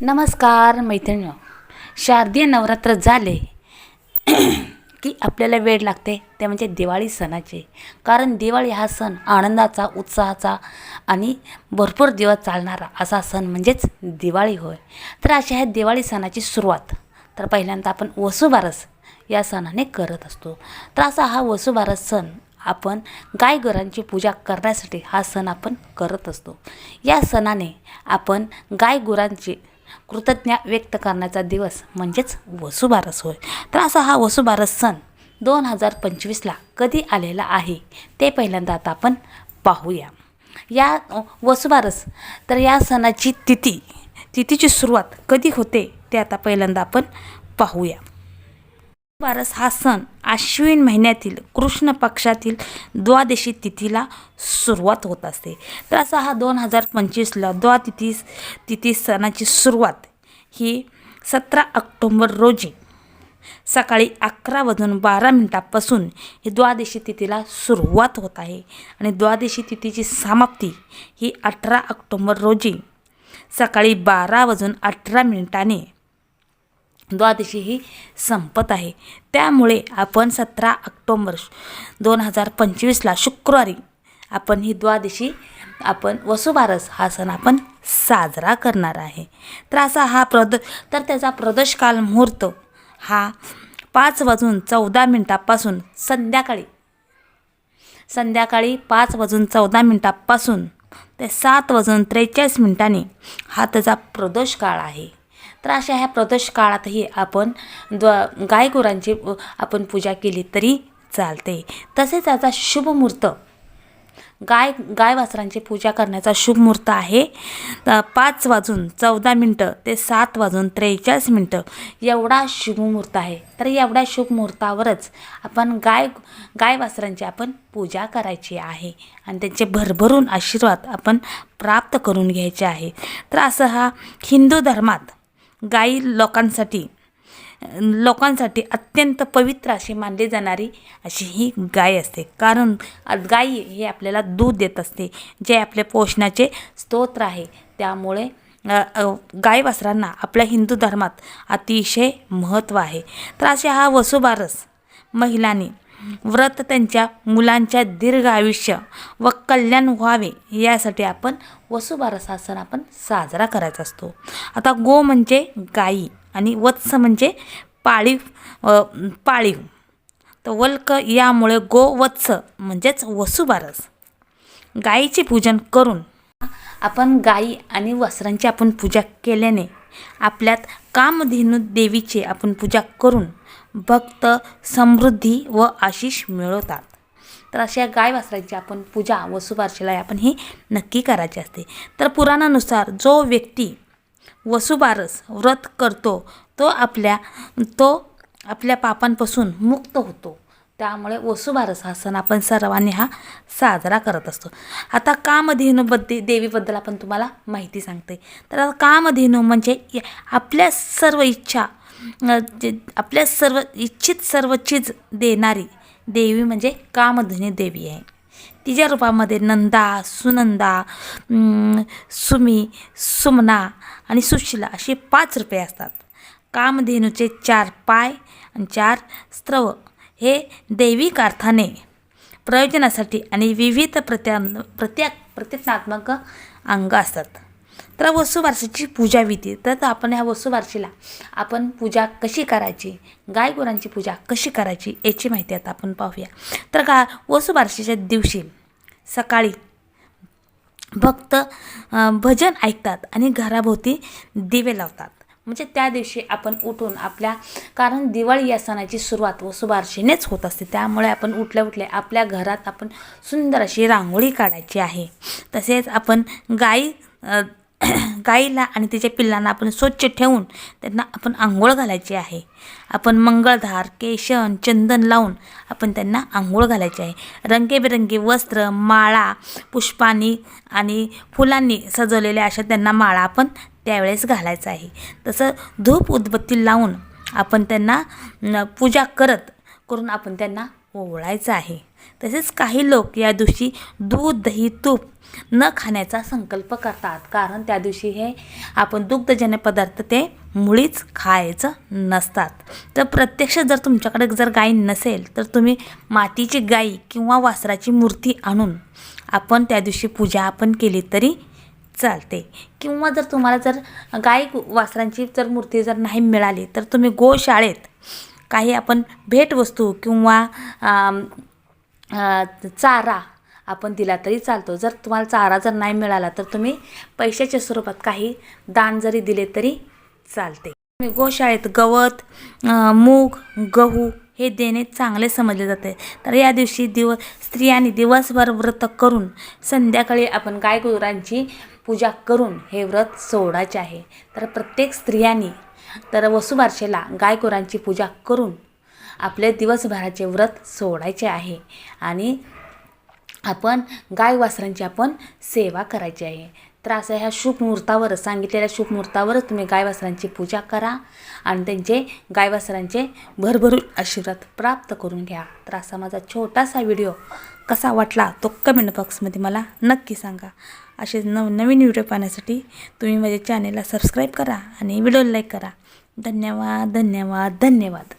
नमस्कार मैत्रिणी शारदीय नवरात्र झाले की आपल्याला वेळ लागते ते म्हणजे दिवाळी सणाचे. कारण दिवाळी हा सण आनंदाचा उत्साहाचा आणि भरपूर दिवस चालणारा असा सण म्हणजेच दिवाळी होय. तर अशी आहे दिवाळी सणाची सुरुवात. तर पहिल्यांदा आपण वसुबारस या सणाने करत असतो. तर असा हा वसुबारस सण आपण गायगुरांची पूजा करण्यासाठी हा सण आपण करत असतो. या सणाने आपण गायगुरांची कृतज्ञ व्यक्त करण्याचा दिवस म्हणजेच वसुबारस होय. तर असा हा वसुबारस सण दोन हजार पंचवीसला कधी आलेला आहे ते पहिल्यांदा आता आपण पाहूया. या वसुबारस तर या सणाची तिथी तिथीची सुरुवात कधी होते ते आता पहिल्यांदा आपण पाहूया. बारस हा सण आश्विन महिन्यातील कृष्ण पक्षातील द्वादशी तिथीला सुरुवात होत असते. तर असा हा दोन हजार पंचवीसला द्वातिथी तिथी सणाची सुरुवात ही सतरा ऑक्टोंबर रोजी सकाळी अकरा वाजून बारा मिनटापासून ही द्वादशी तिथीला सुरुवात होत आहे आणि द्वादशी तिथीची समाप्ती ही अठरा ऑक्टोंबर रोजी सकाळी बारा वाजून अठरा मिनिटाने द्वादशी ही संपत आहे. त्यामुळे आपण सतरा ऑक्टोंबर दोन हजार पंचवीसला शुक्रवारी आपण ही द्वादशी आपण वसुबारस हा सण आपण साजरा करणार आहे. तर असा हा प्रद तर त्याचा प्रदोषकाल मुहूर्त हा पाच वाजून चौदा मिनटापासून संध्याकाळी संध्याकाळी पाच वाजून चौदा मिनटापासून ते सात वाजून त्रेचाळीस मिनिटांनी हा त्याचा प्रदोष काळ आहे. तर अशा ह्या प्रदोष काळातही आपण द्व गाय गुरांची आपण पूजा केली तरी चालते. तसेच याचा शुभ मुहूर्त. गाय गाय वासरांची पूजा करण्याचा शुभ मुहूर्त आहे. पाच वाजून चौदा मिनटं ते सात वाजून त्रेचाळीस मिनटं एवढा शुभ मुहूर्त आहे. तर एवढ्या शुभ मुहूर्तावरच आपण गाय गाय वासरांची आपण पूजा करायची आहे. आणि त्यांचे भरभरून आशीर्वाद आपण प्राप्त करून घ्यायचे आहे. तर असं हा हिंदू धर्मात गाई लोकांसाठी लोकांसाठी अत्यंत पवित्र अशी मानली जाणारी अशी ही गाय असते. कारण गाई हे आपल्याला दूध देत असते जे आपले पोषणाचे स्तोत्र आहे. त्यामुळे गाय वासरांना आपल्या हिंदू धर्मात अतिशय महत्त्व आहे. तर असे हा वसुबारस महिलांनी व्रत त्यांच्या मुलांच्या दीर्घ आयुष्य व कल्याण व्हावे यासाठी आपण वसुबारस हा सण आपण साजरा करायचा असतो. आता गो म्हणजे गाई आणि वत्स म्हणजे पाळीव पाळीव. तर वल्क यामुळे गो वत्स म्हणजेच वसुबारस. गाईचे पूजन करून आपण गाई आणि वस्त्रांची आपण पूजा केल्याने आपल्यात कामधेनू देवीचे आपण पूजा करून भक्त समृद्धी व आशिष मिळवतात. तर अशा गाय वासराची आपण पूजा वसुबारशीला आपण ही नक्की करायची असते. तर पुराणानुसार जो व्यक्ती वसुबारस व्रत करतो तो आपल्या तो आपल्या पापांपासून मुक्त होतो. त्यामुळे वसुबारस हा सण आपण सर्वांनी हा साजरा करत असतो. आता कामधेनूबद्दल देवीबद्दल आपण तुम्हाला माहिती सांगते. तर आता कामधेनू म्हणजे आपल्या सर्व इच्छा जे आपल्या सर्व इच्छित सर्व चीज देणारी देवी म्हणजे कामधेनू देवी आहे. तिच्या रूपामध्ये नंदा सुनंदा सुमी सुमना आणि सुशिला असे पाच रुपये असतात. कामधेनूचे चार पाय आणि चार स्त्रव हे दैविक अर्थाने प्रयोजनासाठी आणि विविध प्रत्या प्रत्या प्रतिज्ञात्मक अंग असतात. तर वसुबारशीची पूजा विधी. तर आपण ह्या वसुबारशीला आपण पूजा कशी करायची? गाय गुरांची पूजा कशी करायची? याची माहिती आता आपण पाहूया. तर का वसुबारशीच्या दिवशी सकाळी भक्त भजन ऐकतात आणि घराभोवती दिवे लावतात. म्हणजे त्या दिवशी आपण उठून आपल्या कारण दिवाळी या सणाची सुरुवात वसुबारशीनेच होत असते. त्यामुळे आपण उठल्या उठल्या आपल्या घरात आपण सुंदर अशी रांगोळी काढायची आहे. तसेच आपण गाई गाईला आणि तिच्या पिल्लांना आपण स्वच्छ ठेवून त्यांना आपण आंघोळ घालायची आहे. आपण मंगळधार केशन चंदन लावून आपण त्यांना आंघोळ घालायची आहे. रंगीबेरंगी वस्त्र माळा पुष्पांनी आणि फुलांनी सजवलेल्या अशा त्यांना माळा आपण त्यावेळेस घालायचं आहे. तसं धूप उदबत्ती लावून आपण त्यांना पूजा करत करून आपण त्यांना ओवळायचं आहे. तसेच काही लोक या दिवशी दूध दही तूप न खाण्याचा संकल्प करतात. कारण त्या दिवशी हे आपण दुग्धजन्य पदार्थ ते मुळीच खायचं नसतात. तर प्रत्यक्ष जर तुमच्याकडे जर गाई नसेल तर तुम्ही मातीची गाई किंवा वासराची मूर्ती आणून आपण त्या दिवशी पूजा आपण केली तरी चालते. किंवा जर तुम्हाला जर गाई वासरांची जर मूर्ती जर नाही मिळाली तर तुम्ही गोशाळेत काही आपण भेटवस्तू किंवा चारा आपण दिला तरी चालतो. जर तुम्हाला चारा जर नाही मिळाला तर तुम्ही पैशाच्या स्वरूपात काही दान जरी दिले तरी चालते. तुम्ही गोशाळेत गवत मूग गहू हे देणे चांगले समजले जाते. तर या दिवशी दिव स्त्रियांनी दिवसभर व्रत करून संध्याकाळी आपण गाय गुरांची पूजा करून हे व्रत सोडायचे आहे. तर प्रत्येक स्त्रियांनी तर वसुबारशेला गायगुरांची पूजा करून आपले दिवसभराचे व्रत सोडायचे आहे आणि आपण गाय वासरांची आपण सेवा करायची आहे. तर असं ह्या शुभमुहूर्तावर सांगितलेल्या शुभ मुहूर्तावरच तुम्ही गायवासरांची पूजा करा आणि त्यांचे गायवासरांचे भरभरून आशीर्वाद प्राप्त करून घ्या. तर असा माझा छोटासा व्हिडिओ कसा वाटला तो कमेंट बॉक्समध्ये मला नक्की सांगा. असे नव नवीन व्हिडिओ पाहण्यासाठी तुम्ही माझ्या चॅनेलला सबस्क्राईब करा आणि व्हिडिओ लाईक करा. धन्यवाद धन्यवाद धन्यवाद.